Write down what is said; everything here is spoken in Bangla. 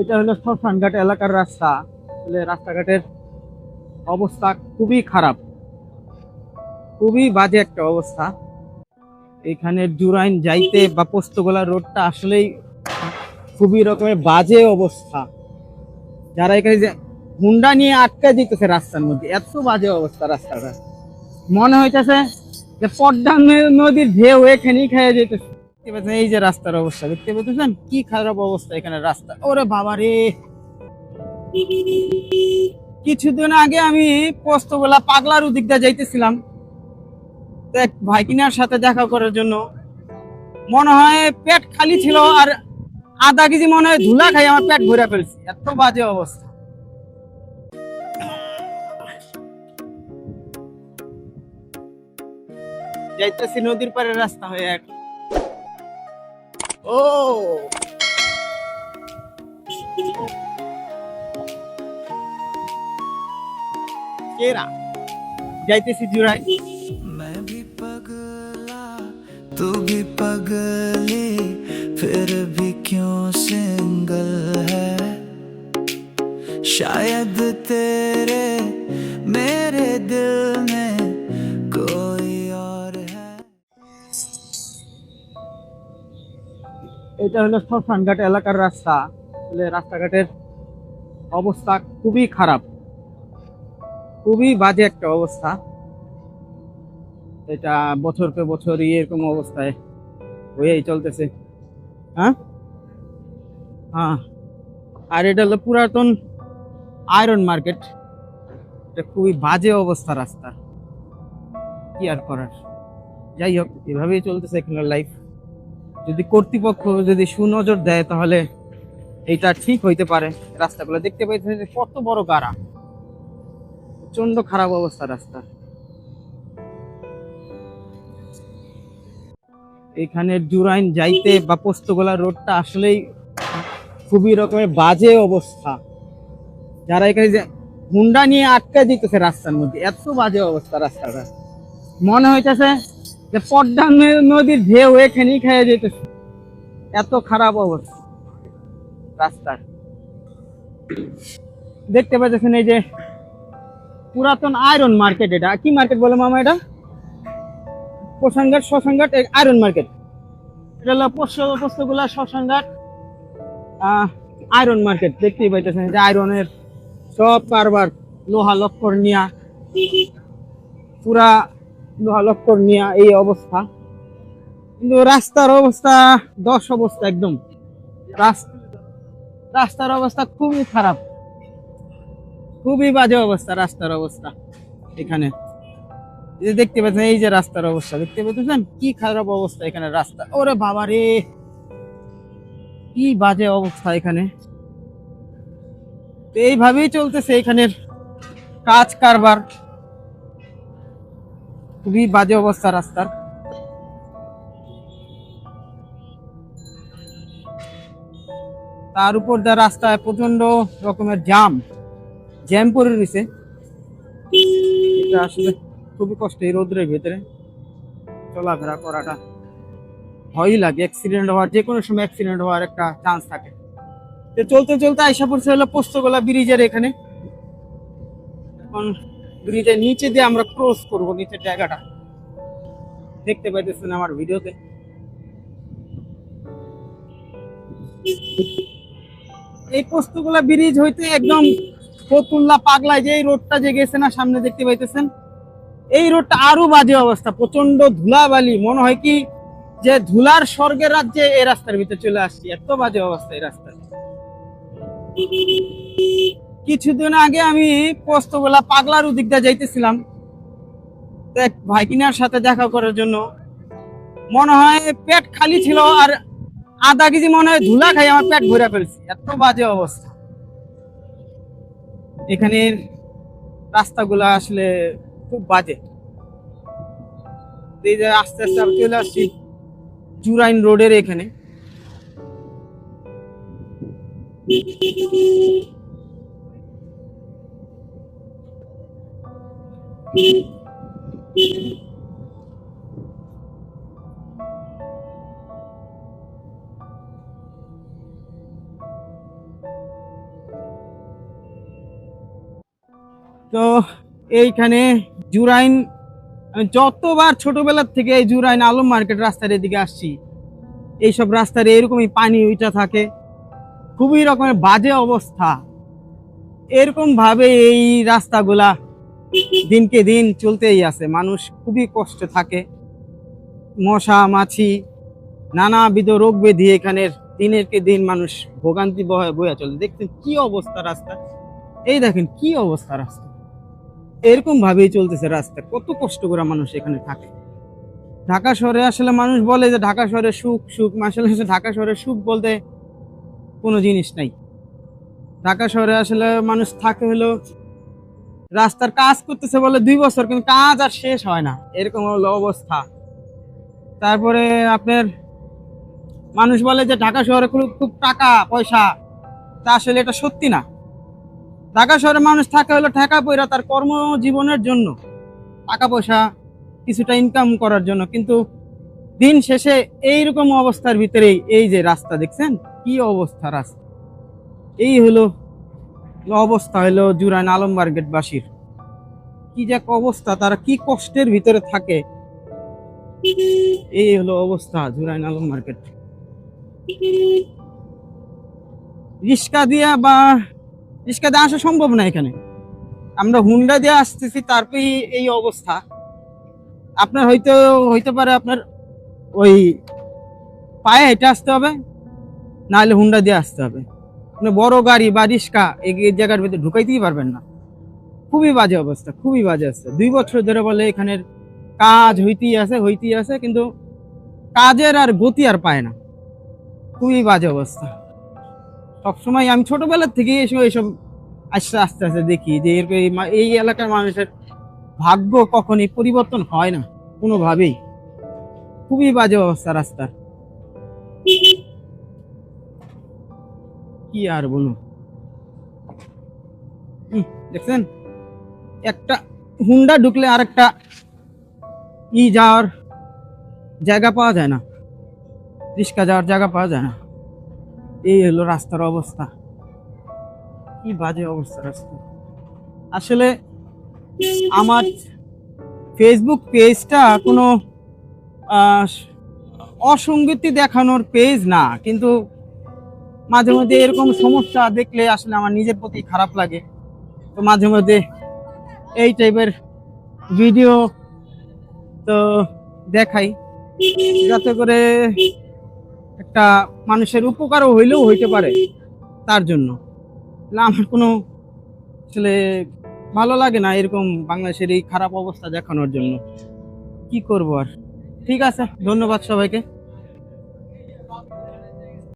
এটা হলো শ্মশানঘাট এলাকার রাস্তা। রাস্তাঘাটের অবস্থা খুবই খারাপ। খুবই বাজে একটা অবস্থা। এখানে জুরাইন যাইতে বা পোস্তগোলা রোডটা আসলেই খুবই রকমের বাজে অবস্থা। যারা এখানে হুন্ডা নিয়ে আটকে দিতেছে রাস্তার মধ্যে, এত বাজে অবস্থা রাস্তাটা। মনে হইতেছে যে পদ্মা নদীর ঢেউ এখানেই খেয়ে যেতেছে দেখতে পাচ্ছেন, এই যে রাস্তার অবস্থা, দেখতে পাচ্ছেন? কি খারাপ অবস্থা এখানে রাস্তা। ওরে বাবা রে! কিছুদিন আগে আমি পোস্তগোলা পাগলার ওদিক যাইতেছিলাম। এক ভাইকিনার সাথে দেখা করার জন্য। মনে হয় পেট খালি ছিল আর আধা কেজি মনে হয় ধুলা খাই আমার পেট ভরে ফেলছি। এত বাজে অবস্থা। যাইতেছি নদীর পারে রাস্তা হয়ে এক। ও কেরা যাইতেছি জুড়াই मैं भी पगला तू भी पगली फिर भी क्यों सिंगल है शायद तेरे मेरे दिल में এটা হলো শ্মশানঘাট এলাকার রাস্তা। রাস্তাঘাটের অবস্থা খুবই খারাপ। খুবই বাজে একটা অবস্থা। এটা বছর পর বছর এরকম অবস্থায় হয়েই চলতেছে। হ্যাঁ? হ্যাঁ। আর এটা হলো পুরাতন আয়রন মার্কেট। এটা খুবই বাজে অবস্থা রাস্তা। কি আর করার? যাই হোক, এভাবেই চলতেছে এখানের লাইফ যদি কর্তৃপক্ষ যদি সুনজর দেয়, তাহলে এইটা ঠিক হইতে পারে। রাস্তাগুলো দেখতে পাইতেছে যে কত বড় গাড়া। প্রচণ্ড খারাপ অবস্থা রাস্তা এখানে জুরাইন যাইতে বা পোস্তগোলা রোডটা আসলেই খুবই রকমের বাজে অবস্থা। যারা এখানে যে হুন্ডা নিয়ে আটকে দিতেছে রাস্তার মধ্যে, এত বাজে অবস্থা রাস্তাটা। মনে হইতেছে যে পদ্মা নদীর ঢেউ এখানেই খেয়ে যেতেছে এত খারাপ অবস্থা। রাস্তার। দেখতে পাচ্ছেন এই যে পুরাতন আয়রন মার্কেট এটা। কি মার্কেট বলে মামা এটা? প্রসঙ্গাট শ্মশানঘাট আয়রন মার্কেট এটা হলো পোস্ত পোস্তগুলা শ্মশানঘাট আয়রন মার্কেট দেখতেই পাইতেছেন যে আয়রনের সব কারবার, লোহা লক্কর নিয়া। পুরা লোহা লক্কর নিয়া এই অবস্থা। কিন্তু রাস্তার অবস্থা, দশ অবস্থা একদম। রাস- রাস্তার অবস্থা খুবই খারাপ। খুবই বাজে অবস্থা রাস্তার অবস্থা এখানে। যে দেখতে পাচ্ছেন, এই যে রাস্তার অবস্থা, দেখতে পাচ্ছেন? কি খারাপ অবস্থা এখানে রাস্তা। ওরে বাবা রে! কি বাজে অবস্থা এখানে। তো এইভাবেই চলতেছে এখানের কাজ কারবার। খুবই বাজে অবস্থা রাস্তার। তার উপর দা রাস্তায় প্রচণ্ড রকমের জাম জ্যাম পড়ে রয়েছে। আসলে খুবই কষ্ট এই রোদ্রের ভেতরে। চলাফেরা করাটা ভয়ই লাগে। অ্যাক্সিডেন্ট হওয়ার যে কোনো সময় অ্যাক্সিডেন্ট হওয়ার একটা চান্স থাকে। চলতে চলতে আইসা পড়ছে হলো পোস্তগোলা ব্রিজের এখানে। এখন ব্রিজের নিচে দিয়ে আমরা ক্রস করব, নিচের জায়গাটা। দেখতে পাইতেছেন আমার ভিডিওতে। এই পোস্তগোলা ব্রিজ হইতে একদম ফতুল্লা পাগলায় যে এই রোডটা যে গেছে না, সামনে দেখতে পাইতেছেন? এই রোডটা আরও বাজে অবস্থা প্রচণ্ড ধুলাবালি। মনে হয় কি যে ধুলার স্বর্গের রাজ্যে এই রাস্তার ভিতরে চলে আসছি। এত বাজে অবস্থা এই রাস্তার কিছুদিন আগে আমি পোস্তগোলা পাগলার দিয়ে যাইতেছিলাম। এক ভাইকিনার সাথে দেখা করার জন্য। মনে হয় পেট খালি ছিল আর আধা কেজি মনে হয় ধুলা খাই আমার পেট ভরে ফেলছি। এত বাজে অবস্থা। এখানের রাস্তাগুলা আসলে খুব বাজে। এই যে আস্তে আস্তে চলে আসছি জুরাইন রোডের এখানে। তো এইখানে জুরাইন যতবার ছোটবেলার থেকে এই জুরাইন আলম মার্কেট রাস্তার এদিকে আসছি, এইসব রাস্তার এরকমই পানি উইটা থাকে, খুবই রকমের বাজে অবস্থা। এরকমভাবে এই রাস্তাগুলা দিনকে দিন চলতেই আছে। মানুষ খুবই কষ্টে থাকে। মশা, মাছি, নানাবিধ রোগ ব্যাধি এখানের দিনের কে দিন মানুষ ভোগান্তি বয়ে বয়ে চলে। দেখছেন কি অবস্থা রাস্তা? এই দেখেন কি অবস্থা রাস্তা। এরকম ভাবেই চলতেছে রাস্তা। কত কষ্ট করে মানুষ এখানে থাকে। ঢাকা শহরে আসলে মানুষ বলে যে ঢাকা শহরে সুখ সুখ। আসলে ঢাকা শহরে সুখ বলতে কোনো জিনিস নাই। ঢাকা শহরে আসলে মানুষ থাকে হলো রাস্তার কাজ করতেছে বলে দুই বছর, কিন্তু কাজ আর শেষ হয় না। এরকম হলো অবস্থা। তারপরে আপনার মানুষ বলে যে ঢাকা শহরে খুব খুব টাকা, পয়সা। তা আসলে এটা সত্যি না। ঢাকা শহরে মানুষ থাকে হলো ঠেকা পয়রা তার কর্মজীবনের জন্য। টাকা পয়সা, কিছুটা ইনকাম করার জন্য। কিন্তু দিন শেষে এইরকম অবস্থার ভিতরেই এই যে রাস্তা, দেখছেন? কি অবস্থা রাস্তা। এই হলো অবস্থা হলো জুরাইন আলমবার্গেটবাসীর? কি যে অবস্থা, তারা কি কষ্টের ভিতরে থাকে? এই হলো অবস্থা জুরাইন আলম মার্কেট রিক্সা দিয়া বা রিক্সা দিয়ে আসা সম্ভব না এখানে। আমরা হুন্ডা দিয়ে আসতেছি, তারপরে এই অবস্থা। আপনার হয়তো, হইতে পারে আপনার ওই পায়ে হেঁটে আসতে হবে, নাহলে হুন্ডা দিয়ে আসতে হবে। আপনি বড় গাড়ি বা রিক্সা এই জায়গার ভিতরে ঢুকাইতেই পারবেন না। খুবই বাজে অবস্থা, খুবই বাজে অবস্থা। দুই বছর ধরে বলে এখানের কাজ হইতেই আছে হইতেই আছে, কিন্তু কাজের আর গতি আর পায় না। খুবই বাজে অবস্থা। সবসময় আমি ছোটবেলার থেকে এসব এইসব আস্তে আস্তে আস্তে দেখি যে এই এলাকার মানুষের ভাগ্য কখনই পরিবর্তন হয় না, কোনোভাবেই। খুবই বাজে অবস্থা রাস্তার। কি আর বলুন দেখছেন? একটা হুন্ডা ঢুকলে আরেকটা ই যাওয়ার জায়গা পাওয়া যায় না। রিক্সা যাওয়ার জায়গা পাওয়া যায় না। এই হলো রাস্তার অবস্থা। কি বাজে অবস্থা রাস্তা। আসলে আমার ফেসবুক পেজটা কোনো অসঙ্গতি দেখানোর পেজ না, কিন্তু মাঝে মধ্যে এরকম সমস্যা দেখলে আসলে আমার নিজের প্রতি খারাপ লাগে। তো মাঝে মধ্যে এই টাইপের ভিডিও তো দেখাই। যাতে করে একটা মানুষের উপকারও হইলেও হইতে পারে তার জন্য। আমার কোনো আসলে ভালো লাগে না এরকম বাংলাদেশের এই খারাপ অবস্থা দেখানোর জন্য। কি করব আর? ঠিক আছে, ধন্যবাদ সবাইকে।